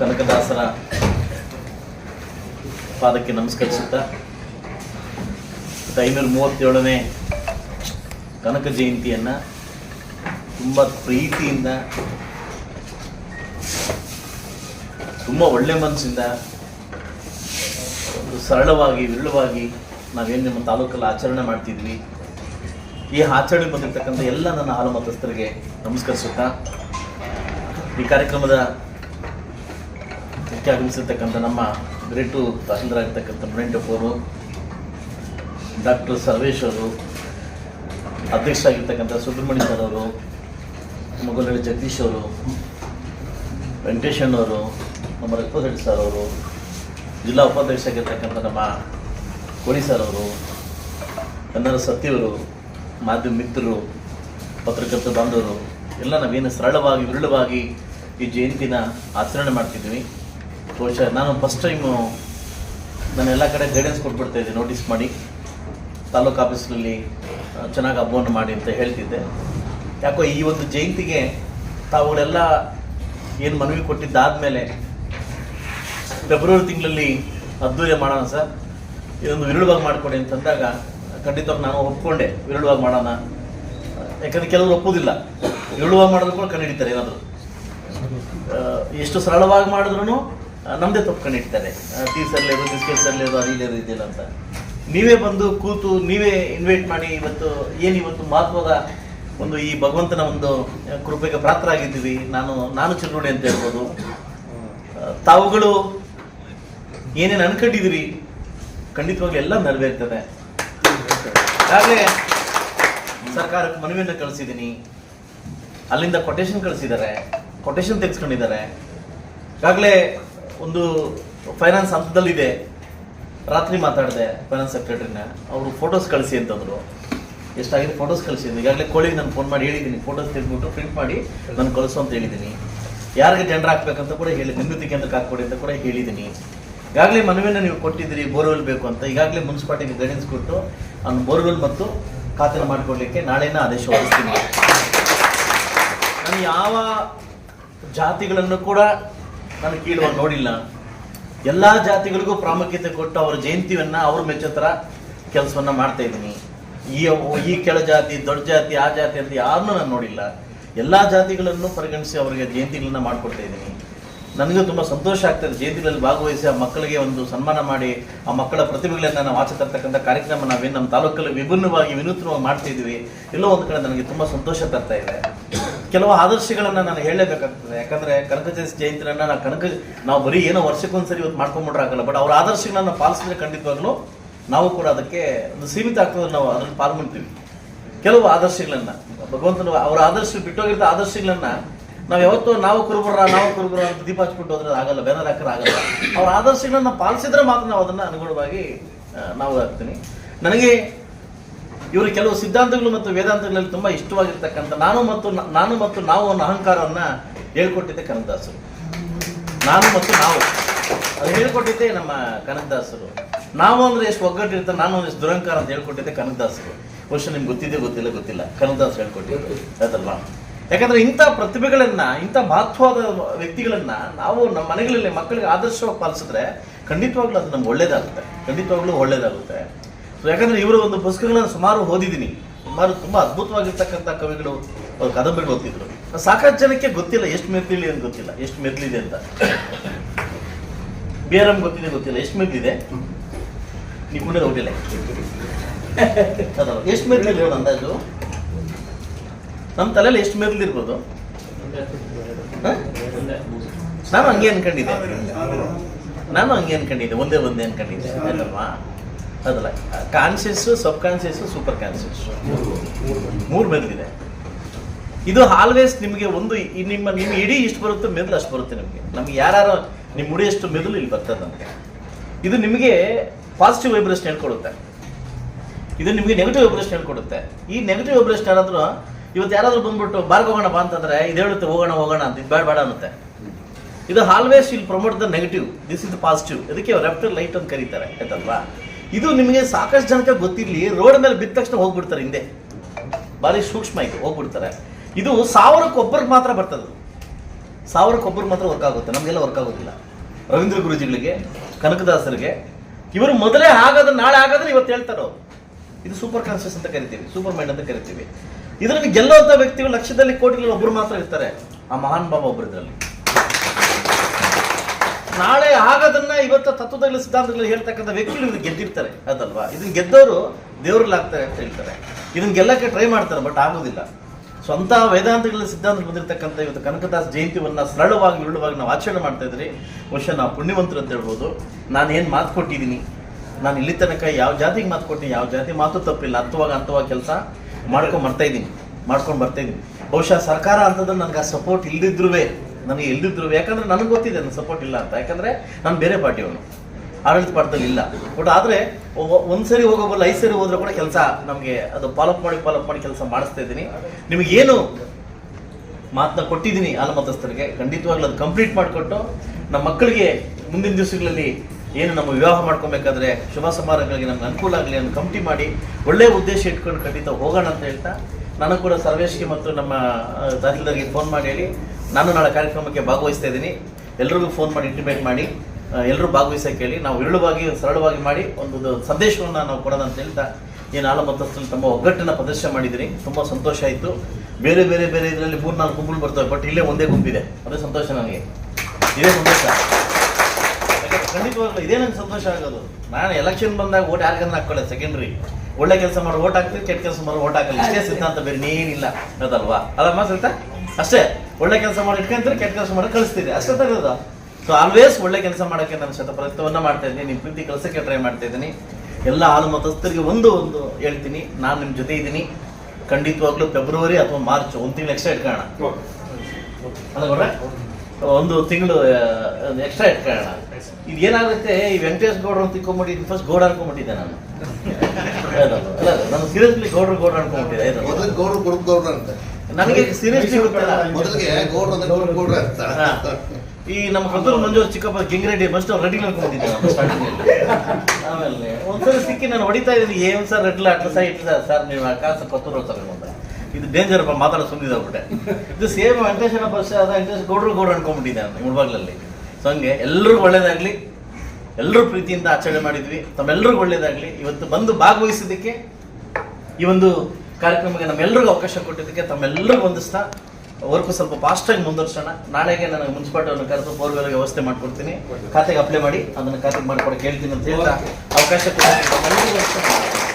ಕನಕದಾಸರ ಪಾದಕ್ಕೆ ನಮಸ್ಕರಿಸುತ್ತಾ, ಐನೂರ ಮೂವತ್ತೇಳನೇ ಕನಕ ಜಯಂತಿಯನ್ನ ತುಂಬ ಪ್ರೀತಿಯಿಂದ, ತುಂಬ ಒಳ್ಳೆ ಮನಸ್ಸಿಂದ ಸರಳವಾಗಿ, ವಿರಳವಾಗಿ ನಾವೇನು ನಿಮ್ಮ ತಾಲೂಕಲ್ಲಿ ಆಚರಣೆ ಮಾಡ್ತಿದ್ವಿ. ಈ ಆಚರಣೆ ಬಂದಿರತಕ್ಕಂಥ ಎಲ್ಲ ನನ್ನ ಹಾಲು ಮತಸ್ಥರಿಗೆ ನಮಸ್ಕರಿಸುತ್ತಾ, ಈ ಕಾರ್ಯಕ್ರಮದ ಮುಖ್ಯ ಆಗಮಿಸಿರ್ತಕ್ಕಂಥ ನಮ್ಮ ಗ್ರೇಟು ತಹಸೀಲ್ದಾರ್ ಆಗಿರ್ತಕ್ಕಂಥ ಅವರು ಡಾಕ್ಟರ್ ಸರ್ವೇಶ್ ಅವರು ಅಧ್ಯಕ್ಷರಾಗಿರ್ತಕ್ಕಂಥ ಸುಬ್ರಹ್ಮಣ್ಯ ಸರ್ ಅವರು ಮಗುಲಹಳ್ಳಿ ಜಗದೀಶ್ ಅವರು, ವೆಂಕಟೇಶನ್ ಅವರು, ನಮ್ಮ ರೆಪ್ರೆಸೆಂಟ್ ಸರ್ ಅವರು, ಜಿಲ್ಲಾ ಉಪಾಧ್ಯಕ್ಷರಾಗಿರ್ತಕ್ಕಂಥ ನಮ್ಮ ಕೋಳಿ ಸರ್ ಅವರು, ಕನ್ನಡ ಸತ್ಯವರು ಮಾಧ್ಯಮ ಮಿತ್ರರು, ಪತ್ರಕರ್ತ ಬಾಂಧವರು, ಎಲ್ಲ ನಾವೇನು ಸರಳವಾಗಿ, ವಿರಳವಾಗಿ ಈ ಜಯಂತಿನ ಆಚರಣೆ ಮಾಡ್ತಿದ್ವಿ ಬಹುಶಃ ನಾನು ಫಸ್ಟ್ ಟೈಮು ನಾನು ಎಲ್ಲ ಕಡೆ ಗೈಡೆನ್ಸ್ ಕೊಟ್ಬಿಡ್ತಾ ಇದ್ದೆ ನೋಟಿಸ್ ಮಾಡಿ. ತಾಲೂಕು ಆಫೀಸ್ನಲ್ಲಿ ಚೆನ್ನಾಗಿ ಹಬ್ಬವನ್ನು ಮಾಡಿ ಅಂತ ಹೇಳ್ತಿದ್ದೆ. ಯಾಕೋ ಈ ಒಂದು ಜಯಂತಿಗೆ ತಾವುಗಳೆಲ್ಲ ಏನು ಮನವಿ ಕೊಟ್ಟಿದ್ದಾದಮೇಲೆ ಫೆಬ್ರವರಿ ತಿಂಗಳಲ್ಲಿ ಅದ್ದೂರಿ ಮಾಡೋಣ ಸರ್. ಇದೊಂದು ವಿರಳವಾಗಿ ಮಾಡಿಕೊಡಿ ಅಂತಂದಾಗ ಖಂಡಿತವಾಗಿ ನಾನು ಒಪ್ಕೊಂಡೆ, ವಿರಳವಾಗಿ ಮಾಡೋಣ. ಯಾಕಂದ್ರೆ ಕೆಲವರು ಒಪ್ಪೋದಿಲ್ಲ. ವಿರಳವಾಗಿ ಮಾಡಿದ್ರು ಕೂಡ ಕಂಡು ಹಿಡಿತಾರೆ ಏನಾದರೂ ಎಷ್ಟು ಸರಳವಾಗಿ ಮಾಡಿದ್ರು ನಮ್ಮದೇ ತಪ್ಕೊಂಡಿರ್ತಾರೆ ಕಂಡು ಹಿಡಿತಾರೆ ಬಿಸ್ಕೆಟ್ ಅಲ್ಲೇದು ಅದಿಲ್ಲೇದು ಇದಿಲ್ಲ ಅಂತ. ನೀವೇ ಬಂದು ಕೂತು, ನೀವೇ ಇನ್ವೈಟ್ ಮಾಡಿ ಇವತ್ತು, ಏನು ಇವತ್ತು ಮಹತ್ವದ ಒಂದು ಈ ಭಗವಂತನ ಒಂದು ಕೃಪೆಗೆ ಪಾತ್ರರಾಗಿದ್ದೀವಿ. ನಾನು ನಾನು ಚಿರುಣಿ ಅಂತ ಹೇಳ್ಬೋದು. ತಾವುಗಳು ಏನೇನು ಅನ್ಕೊಂಡಿದ್ದೀರಿ, ಖಂಡಿತವಾಗ್ಲೂ ಎಲ್ಲ ನೆರವೇರ್ತದೆ. ಈಗಾಗಲೇ ಸರ್ಕಾರಕ್ಕೆ ಮನವಿಯನ್ನು ಕಳಿಸಿದ್ದೀನಿ. ಅಲ್ಲಿಂದ ಕೊಟೇಶನ್ ಕಳಿಸಿದ್ದಾರೆ. ಕೊಟೇಶನ್ ತೆಗೆಸ್ಕೊಂಡಿದ್ದಾರೆ. ಈಗಾಗಲೇ ಒಂದು ಫೈನಾನ್ಸ್ ಹಂತದಲ್ಲಿದೆ. ರಾತ್ರಿ ಮಾತಾಡಿದೆ ಫೈನಾನ್ಸ್ ಸೆಕ್ರೆಟರಿನ ಅವರು ಫೋಟೋಸ್ ಕಳಿಸಿ ಅಂತಂದರು. ಎಷ್ಟಾಗಿದೆ ಫೋಟೋಸ್ ಕಳಿಸಿದ್ದೀನಿ ಈಗಾಗಲೇ ಕೋಳಿಗೆ ನಾನು ಫೋನ್ ಮಾಡಿ ಹೇಳಿದ್ದೀನಿ. ಫೋಟೋಸ್ ತೆಗೆದ್ಬಿಟ್ಟು ಪ್ರಿಂಟ್ ಮಾಡಿ ನಾನು ಕಳಿಸು ಅಂತ ಹೇಳಿದ್ದೀನಿ. ಯಾರಿಗೆ ಟೆಂಡರ್ ಹಾಕ್ಬೇಕಂತ ಕೂಡ ಹೇಳಿ ನಿವೃತ್ತಿ ಕೇಂದ್ರಕ್ಕೆ ಹಾಕ್ಕೊಡಿ ಅಂತ ಕೂಡ ಹೇಳಿದ್ದೀನಿ. ಈಗಾಗಲೇ ಮನವಿಯನ್ನು ನೀವು ಕೊಟ್ಟಿದ್ದೀರಿ, ಬೋರ್ವೆಲ್ ಬೇಕು ಅಂತ. ಈಗಾಗಲೇ ಮುನ್ಸಿಪಾಲಿಟಿಗೆ ಗೈಡೆನ್ಸ್ ಕೊಟ್ಟು ಅವ್ನು ಬೋರ್ವೆಲ್ ಮತ್ತು ಖಾತೆನ ಮಾಡಿಕೊಡ್ಲಿಕ್ಕೆ ನಾಳೆನ ಆದೇಶ ಹೊರಡಿಸ್ತೀನಿ. ನಾನು ಯಾವ ಜಾತಿಗಳನ್ನು ಕೂಡ ನಾನು ಕೀಳುವ ನೋಡಿಲ್ಲ. ಎಲ್ಲ ಜಾತಿಗಳಿಗೂ ಪ್ರಾಮುಖ್ಯತೆ ಕೊಟ್ಟು ಅವರ ಜಯಂತಿಯನ್ನ ಅವ್ರ ಮೆಚ್ಚೋ ಥರ ಕೆಲಸವನ್ನ ಮಾಡ್ತಾ ಇದ್ದೀನಿ. ಈ ಈ ಕೆಳ ಜಾತಿ, ದೊಡ್ಡ ಜಾತಿ, ಆ ಜಾತಿ ಅಂತ ಯಾರನ್ನೂ ನಾನು ನೋಡಿಲ್ಲ. ಎಲ್ಲ ಜಾತಿಗಳನ್ನು ಪರಿಗಣಿಸಿ ಅವರಿಗೆ ಜಯಂತಿಗಳನ್ನ ಮಾಡಿಕೊಡ್ತಾ ಇದ್ದೀನಿ. ನನಗೂ ತುಂಬ ಸಂತೋಷ ಆಗ್ತದೆ ಜಯಂತಿಗಳಲ್ಲಿ ಭಾಗವಹಿಸಿ ಆ ಮಕ್ಕಳಿಗೆ ಒಂದು ಸನ್ಮಾನ ಮಾಡಿ ಆ ಮಕ್ಕಳ ಪ್ರತಿಭೆಗಳನ್ನು ನಾವು ಆಚೆ ಕಾರ್ಯಕ್ರಮ ನಾವೇನು ನಮ್ಮ ತಾಲೂಕಲ್ಲಿ ವಿಭಿನ್ನವಾಗಿ ವಿನೂತನವಾಗಿ ಮಾಡ್ತಾ ಇದ್ದೀವಿ. ಎಲ್ಲೋ ಒಂದು ಕಡೆ ನನಗೆ ತುಂಬ ಸಂತೋಷ ತರ್ತಾ ಇದೆ. ಕೆಲವು ಆದರ್ಶಗಳನ್ನು ನಾನು ಹೇಳಲೇಬೇಕಾಗ್ತದೆ. ಯಾಕಂದ್ರೆ ಕನಕ ಜಯಂತಿಯನ್ನ ನಾನು ಕನಕ, ನಾವು ಬರೀ ಏನೋ ವರ್ಷಕ್ಕೊಂದ್ಸರಿ ಇವತ್ತು ಮಾಡ್ಕೊಂಡ್ಬಿಟ್ರೆ ಆಗಲ್ಲ ಬಟ್ ಅವ್ರ ಆದರ್ಶಗಳನ್ನ ಪಾಲಿಸಿದ್ರೆ ಖಂಡಿತವಾಗ್ಲೂ ನಾವು ಕೂಡ ಅದಕ್ಕೆ ಒಂದು ಸೀಮಿತ ಆಗ್ತದೆ ನಾವು ಅದನ್ನು ಪಾಲ್ಗೊಂತೀವಿ ಕೆಲವು ಆದರ್ಶಗಳನ್ನ, ಭಗವಂತನ ಅವರ ಆದರ್ಶ ಬಿಟ್ಟೋಗಿರೋ ಆದರ್ಶಗಳನ್ನ ನಾವು ಯಾವತ್ತೂ ನಾವು ಕುರುಬರ ನಾವು ಕುರುಬರ ಅಂತ ದೀಪ ಹಚ್ಬಿಟ್ಟು ಹೋದ್ರೆ ಆಗಲ್ಲ ಬೇರೆ ಹಾಕರೆ ಆಗಲ್ಲ. ಅವ್ರ ಆದರ್ಶಗಳನ್ನ ಪಾಲಿಸಿದ್ರೆ ಮಾತ್ರ ನಾವು ಅದನ್ನ ಅನುಗುಣವಾಗಿ ನಾವು ಆಗ್ತೀನಿ ನನಗೆ ಇವರು ಕೆಲವು ಸಿದ್ಧಾಂತಗಳು ಮತ್ತು ವೇದಾಂತಗಳಲ್ಲಿ ತುಂಬಾ ಇಷ್ಟವಾಗಿರ್ತಕ್ಕಂಥ ನಾನು ಮತ್ತು ನಾನು ಮತ್ತು ನಾವು ಅನ್ನೋ ಅಹಂಕಾರವನ್ನ ಹೇಳ್ಕೊಟ್ಟಿದ್ದೆ ಕನಕದಾಸರು. ನಾನು ಮತ್ತು ನಾವು. ಅದು ಹೇಳ್ಕೊಟ್ಟಿದ್ದೆ ನಮ್ಮ ಕನಕದಾಸರು. ನಾವು ಅಂದ್ರೆ ಎಷ್ಟು ಒಗ್ಗಟ್ಟಿರ್ತಾರೆ ನಾನು ಎಷ್ಟು ದುರಂಕಾರ ಅಂತ ಹೇಳ್ಕೊಟ್ಟಿದ್ದೆ ಕನಕದಾಸರು. ಬಹುಶಃ ನಿಮ್ಗೆ ಗೊತ್ತಿದೆ ಗೊತ್ತಿಲ್ಲ ಗೊತ್ತಿಲ್ಲ. ಕನಕದಾಸ್ ಹೇಳ್ಕೊಟ್ಟಿದ್ರು ಅದಲ್ವಾ ಯಾಕಂದ್ರೆ ಇಂಥ ಪ್ರತಿಭೆಗಳನ್ನ, ಇಂಥ ಮಹತ್ವದ ವ್ಯಕ್ತಿಗಳನ್ನ ನಾವು ನಮ್ಮ ಮನೆಗಳಲ್ಲಿ ಮಕ್ಕಳಿಗೆ ಆದರ್ಶವಾಗಿ ಪಾಲಿಸಿದ್ರೆ ಖಂಡಿತವಾಗ್ಲೂ ಅದು ನಮ್ಗೆ ಒಳ್ಳೇದಾಗುತ್ತೆ. ಖಂಡಿತವಾಗ್ಲೂ ಒಳ್ಳೇದಾಗುತ್ತೆ. ಸೊ ಯಾಕಂದ್ರೆ ಇವರು ಒಂದು ಪುಸ್ತಕಗಳನ್ನು ಸುಮಾರು ಓದಿದ್ದೀನಿ. ಸುಮಾರು ತುಂಬಾ ಅದ್ಭುತವಾಗಿರ್ತಕ್ಕಂಥ ಕವಿಗಳು ಅವ್ರು ಕಾದಂಬರಿಗಳು ಓದ್ತಿದ್ರು. ಸಾಕಷ್ಟು ಜನಕ್ಕೆ ಗೊತ್ತಿಲ್ಲ ಎಷ್ಟು ಮೆದ್ಲಿದೆ ಅಂತ ಗೊತ್ತಿಲ್ಲ. ಎಷ್ಟು ಮೆದ್ಲಿದೆ ಅಂತ. ಬೇರಮ್ ಗೊತ್ತಿದೆ, ಗೊತ್ತಿಲ್ಲ. ಎಷ್ಟು ಮೆದ್ಲಿದೆ ಹೋಗಿಲ್ಲ ಅದಲ್ಲ ಎಷ್ಟು ಮೆದ್ಲಿರ್ಬೋದು ಅಂದಾಜು? ನಮ್ಮ ತಲೆಯಲ್ಲಿ ಎಷ್ಟು ಮೆದ್ಲಿರ್ಬೋದು? ನಾನು ಹಂಗೆ ಅನ್ಕೊಂಡಿದ್ದೆ. ನಾನು ಹಂಗೆ ಅನ್ಕೊಂಡಿದ್ದೆ. ಒಂದೇ ಒಂದೇ ಅನ್ಕೊಂಡಿದ್ದೆ. ಆಯ್ತಲ್ವಾ ಅದಲ್ಲ ಕಾನ್ಸಿಯಸ್ಸು ಸಬ್ ಕಾನ್ಸಿಯಸ್ಸು ಸೂಪರ್ ಕಾನ್ಸಿಯಸ್ ಮೂರು ಮೆದುಳಿದೆ ಇದು ಆಲ್ವೇಸ್ ನಿಮಗೆ ಒಂದು ನಿಮ್ಮ ನಿಮ್ಮ ಇಡೀ ಇಷ್ಟು ಬರುತ್ತೆ, ಮೆದುಳು ಅಷ್ಟು ಬರುತ್ತೆ ನಿಮಗೆ. ನಮ್ಗೆ ಯಾರು ನಿಮ್ಮ ಮುಡಿ ಮೆದುಳು ಇಲ್ಲಿ ಬರ್ತದೆ ನಮಗೆ. ಇದು ನಿಮಗೆ ಪಾಸಿಟಿವ್ ವೈಬ್ರೇಷನ್ ಹೇಳ್ಕೊಡುತ್ತೆ. ಇದು ನಿಮಗೆ ನೆಗೆಟಿವ್ ವೈಬ್ರೇಷನ್ ಹೇಳ್ಕೊಡುತ್ತೆ. ಈ ನೆಗೆಟಿವ್ ವೈಬ್ರೇಷನ್ ಯಾರಾದರೂ ಇವತ್ತು ಯಾರಾದರೂ ಬಂದ್ಬಿಟ್ಟು, ಬಾರ್ಗೆ ಹೋಗೋಣ, ಬಾ ಅಂತಂದ್ರೆ, ಇದು ಹೇಳುತ್ತೆ, ಹೋಗೋಣ ಹೋಗೋಣ ಅಂತ ಬೇಡ ಬೇಡ ಅನ್ನುತ್ತೆ. ಇದು ಆಲ್ವೇಸ್ ಇಲ್ಲಿ promote the negative this is the positive ಇದಕ್ಕೆ ರೆಫ್ಟರ್ ಲೈಟ್ ಅಂತ ಕರೀತಾರೆ ಆಯ್ತಲ್ವಾ ಇದು ನಿಮಗೆ ಸಾಕಷ್ಟು ಜನಕ್ಕೆ ಗೊತ್ತಿರಲಿ, ರೋಡ್ ಮೇಲೆ ಬಿದ್ದ ತಕ್ಷಣ ಹೋಗ್ಬಿಡ್ತಾರೆ ಹಿಂದೆ. ಭಾರಿ ಸೂಕ್ಷ್ಮ ಇದು, ಹೋಗ್ಬಿಡ್ತಾರೆ. ಇದು ಸಾವಿರಕ್ಕೆ ಒಬ್ಬರಿಗೆ ಮಾತ್ರ ಬರ್ತದೆ. ಸಾವಿರಕ್ಕೊಬ್ಬರು ಮಾತ್ರ ವರ್ಕ್ ಆಗುತ್ತೆ, ನಮಗೆಲ್ಲ ವರ್ಕ್ ಆಗೋದಿಲ್ಲ. ರವೀಂದ್ರ ಗುರುಜಿಗಳಿಗೆ, ಕನಕದಾಸರಿಗೆ, ಇವರು ಮೊದಲೇ ಆಗೋದು ನಾಳೆ ಆಗೋದ್ರೆ ಇವತ್ತು ಹೇಳ್ತಾರೆ ಇದು ಸೂಪರ್ ಕಾನ್ಸಿಯಸ್ ಅಂತ ಕರಿತೀವಿ ಸೂಪರ್ ಮೈಂಡ್ ಅಂತ ಕರಿತೀವಿ. ಇದರಲ್ಲಿ ಗೆಲ್ಲುವಂಥ ವ್ಯಕ್ತಿಗಳು ಲಕ್ಷದಲ್ಲಿ ಕೋಟಿಗಳಲ್ಲಿ ಒಬ್ಬರು ಮಾತ್ರ ಇರ್ತಾರೆ. ಆ ಮಹಾನ್ ಬಾಬಾ ಒಬ್ಬರು ಇದರಲ್ಲಿ. ನಾಳೆ ಆಗೋದನ್ನ ಇವತ್ತು ತತ್ವದಲ್ಲಿ ಸಿದ್ಧಾಂತಗಳಲ್ಲಿ ಹೇಳ್ತಕ್ಕಂಥ ವ್ಯಕ್ತಿಗಳು ಇದನ್ನ ಗೆದ್ದಿರ್ತಾರೆ. ಅದಲ್ವಾ? ಇದನ್ನ ಗೆದ್ದವರು ದೇವರಲ್ಲಾಗ್ತಾರೆ ಅಂತ ಹೇಳ್ತಾರೆ. ಇದನ್ನ ಗೆಲ್ಲಕ್ಕೆ ಟ್ರೈ ಮಾಡ್ತಾರೆ ಬಟ್ ಆಗೋದಿಲ್ಲ. ಸ್ವಂತ ವೇದಾಂತಗಳ ಸಿದ್ಧಾಂತ ಬಂದಿರತಕ್ಕಂಥ ಇವತ್ತು ಕನಕದಾಸ ಜಯಂತಿವನ್ನ ಸರಳವಾಗಿ, ವಿರಳವಾಗಿ ನಾವು ಆಚರಣೆ ಮಾಡ್ತಾ ಇದ್ರಿ, ಬಹುಶಃ ನಾವು ಪುಣ್ಯವಂತರು ಅಂತ ಹೇಳ್ಬೋದು. ನಾನು ಏನು ಮಾತು ಕೊಟ್ಟಿದ್ದೀನಿ? ನಾನು ಇಲ್ಲಿ ತನಕ ಯಾವ ಜಾತಿಗೆ ಮಾತು ಕೊಟ್ಟಿನಿ ಯಾವ ಜಾತಿ ಮಾತು ತಪ್ಪಿಲ್ಲ. ಅಂತವಾಗ ಅಂತವಾಗ ಕೆಲಸ ಮಾಡ್ಕೊಂಡು ಬರ್ತಾ ಇದ್ದೀನಿ. ಮಾಡ್ಕೊಂಡು ಬರ್ತಾ ಇದ್ದೀನಿ. ಬಹುಶಃ ಸರ್ಕಾರ ಅಂತಂದ್ರೆ ನನಗೆ ಆ ಸಪೋರ್ಟ್ ಇಲ್ದಿದ್ರೂ ನನಗೆ ಇಲ್ದಿದ್ರು, ಯಾಕಂದ್ರೆ ನನಗೆ ಗೊತ್ತಿದೆ ನನ್ನ ಸಪೋರ್ಟ್ ಇಲ್ಲ ಅಂತ. ಯಾಕಂದ್ರೆ ನಾನು ಬೇರೆ ಪಾರ್ಟಿಯವನು ಆಡಳಿತ ಪಾಠದಲ್ಲಿ ಇಲ್ಲ. ಬಟ್ ಆದರೆ ಒಂದ್ಸರಿ ಹೋಗೋಬಲ್ಲ ಐದು ಸರಿ ಹೋದ್ರೆ ಕೂಡ ಕೆಲಸ ನಮಗೆ ಅದು ಫಾಲೋಅಪ್ ಮಾಡಿ ಫಾಲೋಅಪ್ ಮಾಡಿ ಕೆಲಸ ಮಾಡಿಸ್ತಾ ಇದ್ದೀನಿ. ನಿಮಗೇನು ಮಾತನ್ನ ಕೊಟ್ಟಿದ್ದೀನಿ ಆಲಮತಸ್ಥರಿಗೆ ಖಂಡಿತವಾಗ್ಲೂ ಅದು ಕಂಪ್ಲೀಟ್ ಮಾಡಿಕೊಟ್ಟು ನಮ್ಮ ಮಕ್ಕಳಿಗೆ ಮುಂದಿನ ದಿವಸಗಳಲ್ಲಿ ಏನು ನಮ್ಮ ವಿವಾಹ ಮಾಡ್ಕೊಬೇಕಾದ್ರೆ, ಶುಭ ಸಮಾರಂಭಗಳಿಗೆ ನಮ್ಗೆ ಅನುಕೂಲ ಆಗಲಿ ಅಂತ ಕಮಿಟಿ ಮಾಡಿ ಒಳ್ಳೆಯ ಉದ್ದೇಶ ಇಟ್ಕೊಂಡು ಖಂಡಿತ ಹೋಗೋಣ ಅಂತ ಹೇಳ್ತಾ, ನಾನು ಕೂಡ ಸರ್ವೇಶ್ಗೆ ಮತ್ತು ನಮ್ಮ ತಹಸೀಲ್ದಾರ್ಗೆ ಫೋನ್ ಮಾಡಿ ಹೇಳಿ ನಾನು ನಾಳೆ ಕಾರ್ಯಕ್ರಮಕ್ಕೆ ಭಾಗವಹಿಸ್ತಾ ಇದ್ದೀನಿ. ಎಲ್ರಿಗೂ ಫೋನ್ ಮಾಡಿ ಇಂಟಿಮೇಟ್ ಮಾಡಿ ಎಲ್ಲರೂ ಭಾಗವಹಿಸೋಕೆ ಹೇಳಿ ನಾವು ವಿರಳವಾಗಿ ಸರಳವಾಗಿ ಮಾಡಿ ಒಂದು ಸಂದೇಶವನ್ನು ನಾವು ಕೊಡೋಣ ಅಂತ ಹೇಳ್ತಾ ನಾಲ್ಕು ಮತ್ತಷ್ಟು ತಮ್ಮ ಒಗ್ಗಟ್ಟನ್ನು ಪ್ರದರ್ಶನ ಮಾಡಿದ್ದೀನಿ. ತುಂಬ ಸಂತೋಷ ಆಯಿತು. ಬೇರೆ ಬೇರೆ ಬೇರೆ ಇದರಲ್ಲಿ ಮೂರು ನಾಲ್ಕು ಗುಂಪುಗಳು ಬರ್ತವೆ ಬಟ್ ಇಲ್ಲೇ ಒಂದೇ ಗುಂಪಿದೆ ಅದೇ ಸಂತೋಷ ನನಗೆ. ಇದೇ ಸಂತೋಷ. ಖಂಡಿತವಾಗ್ಲೂ ಇದೇ ನನಗೆ ಸಂತೋಷ ಆಗೋದು. ನಾನು ಎಲೆಕ್ಷನ್ ಬಂದಾಗ ಓಟ್ ಯಾರಿಗಂದ್ರೆ ಹಾಕೊಳ್ಳೆ ಸೆಕೆಂಡ್ರಿ ಒಳ್ಳೆ ಕೆಲಸ ಮಾಡಿ ಓಟ್ ಹಾಕ್ತೀವಿ ಕೆಟ್ಟ ಕೆಲಸ ಮಾಡಿ ಓಟ್ ಹಾಕಲ್ಲ. ಇಷ್ಟೇ ಸಿದ್ಧಾಂತ ಬೇರೆ ಏನಿಲ್ಲ ಅದಲ್ವಾ ಅದಮ್ಮ ಸಿಗ್ತಾ ಅಷ್ಟೇ. ಒಳ್ಳೆ ಕೆಲಸ ಮಾಡಿ ಇಟ್ಕೊಂತಾರೆ ಕೆಟ್ಟ ಕೆಲಸ ಮಾಡಿ ಕಳಿಸ್ತೀರಿ. ಅಷ್ಟೇ ತಗೋದು. ಸೊ ಆಲ್ವೇಸ್ ಒಳ್ಳೆ ಕೆಲಸ ಮಾಡೋಕ್ಕೆ ನಾನು ಶತ ಪ್ರಯತ್ನವನ್ನ ಮಾಡ್ತಾ ಇದ್ದೀನಿ. ನಿಮ್ಮ ಪ್ರೀತಿ ಕೆಲಸಕ್ಕೆ ಟ್ರೈ ಮಾಡ್ತಾ ಇದ್ದೀನಿ. ಎಲ್ಲ ಹಾಲು ಮತಸ್ಥರಿಗೆ ಒಂದು ಒಂದು ಹೇಳ್ತೀನಿ. ನಾನು ನಿಮ್ಮ ಜೊತೆ ಇದ್ದೀನಿ. ಖಂಡಿತವಾಗ್ಲೂ ಫೆಬ್ರವರಿ ಅಥವಾ ಮಾರ್ಚ್ ಒಂದು ತಿಂಗಳು ಎಕ್ಸ್ಟ್ರಾ ಇಟ್ಕೋಣ ಅಲ್ಲ? ಒಂದು ತಿಂಗಳು ಎಕ್ಸ್ಟ್ರಾ ಇಟ್ಕೋಣ ಇದು ಏನಾಗುತ್ತೆ? ಈ ವೆಂಕಟೇಶ್ ಗೌಡ್ರು ಅಂತ ಫಸ್ಟ್ ಗೌಡ ಅನ್ಕೊಂಡ್ಬಿಟ್ಟಿದ್ದೆ ನಾನು. ನಾನು ಸೀರಿಯಸ್ಲಿ ಗೌಡ್ರು ಗೌಡ ಅನ್ಕೊಂಬಿಟ್ಟಿದ್ದೆ ಗೌಡ್ರು ಅಂತ. ನನಗೆ ಸೀರಿಯಸ್ಲಿ ಗೊತ್ತಿಲ್ಲ. ಮೊದಲಿಗೆ ಗೌಡ್ರು ಅಂದ್ರೆ ಕುರುಪ್ ಗೌಡ್ರು ಅಂತ. ಈ ನಮ್ಮ ಕತ್ತೂರು ಮಂಜು ಚಿಕ್ಕಪ್ಪ ಗಿಂಗ್ರೆಡ್ಡಿ ಫಸ್ಟ್ ಅವ್ರು ರೆಡಿ ಅನ್ಕೊಂಡಿದ್ದೆ ನಾನು starting ಅಲ್ಲಿ. ಆಮೇಲೆ ಒಂದ್ಸರಿ ಸಿಕ್ಕಿ ನಾನು ಹೊಡಿತಾ ಇದ್ದೀನಿ. ಏನ್ ಸರ್ ರೆಡ್ಲ ಅಟ್ಲ ಸರ್ ಇಟ್ಲ ಸರ್? ನೀವು ಕಾಸು ಕೊತ್ತೂರು ಸರ್ ಅಂತ ಇದು ಡೇಂಜರ್ ಅಪ್ಪ ಮಾತಾಡೋ ಸುಮ್ಮನಿದ್ದಾಗ್ಬಿಟ್ಟೆ ಇದು ಸೇಮ್ ವೆಂಕಟೇಶನ ಬಸ್ ಅದ ವೆಂಕಟೇಶ್ ಗೌಡ್ರು ಗೌಡ್ರು ಅನ್ಕೊಂಡ್ಬಿಟ್ಟಿದ್ದೆ ನಾನು ಮುಳ್ಬಾಗ್ಲಲ್ಲಿ. ಸೊ ಹಂಗೆ ಎಲ್ರಿಗೂ ಒಳ್ಳೇದಾಗ್ಲಿ. ಎಲ್ಲರೂ ಪ್ರೀತಿಯಿಂದ ಆಚರಣೆ ಮಾಡಿದ್ವಿ. ತಮ್ಮೆಲ್ಲರಿಗೂ ಒಳ್ಳೇದಾಗ್ಲಿ. ಇವತ್ತು ಬಂದು ಭಾಗವಹಿಸಿದ್ದಕ್ಕೆ ಈ ಒಂದು ಕಾರ್ಯಕ್ರಮಕ್ಕೆ ನಮ್ಮೆಲ್ಲರಿಗೂ ಅವಕಾಶ ಕೊಟ್ಟಿದ್ದಕ್ಕೆ ತಮ್ಮೆಲ್ಲರಿಗೂ ಹೊಂದಿಸ್ತಾ ವರ್ಕ್ ಸ್ವಲ್ಪ ಫಾಸ್ಟಾಗಿ ಮುಂದುವರ್ಸೋಣ. ನಾಳೆಗೆ ನನಗೆ ಮುನ್ಸಿಪಾಲ್ಟಿಯನ್ನು ಕರೆದು ಬೋರ್ವೆಲ್ ವ್ಯವಸ್ಥೆ ಮಾಡಿಕೊಡ್ತೀನಿ. ಖಾತೆಗೆ ಅಪ್ಲೈ ಮಾಡಿ ಅದನ್ನು ಖಾತೆಗೆ ಮಾಡ್ಕೊಡಕ್ಕೆ ಹೇಳ್ತೀನಿ ಅಂತ ಹೇಳ್ತಾ ಅವಕಾಶ ವಂದಿಸ್ತಾ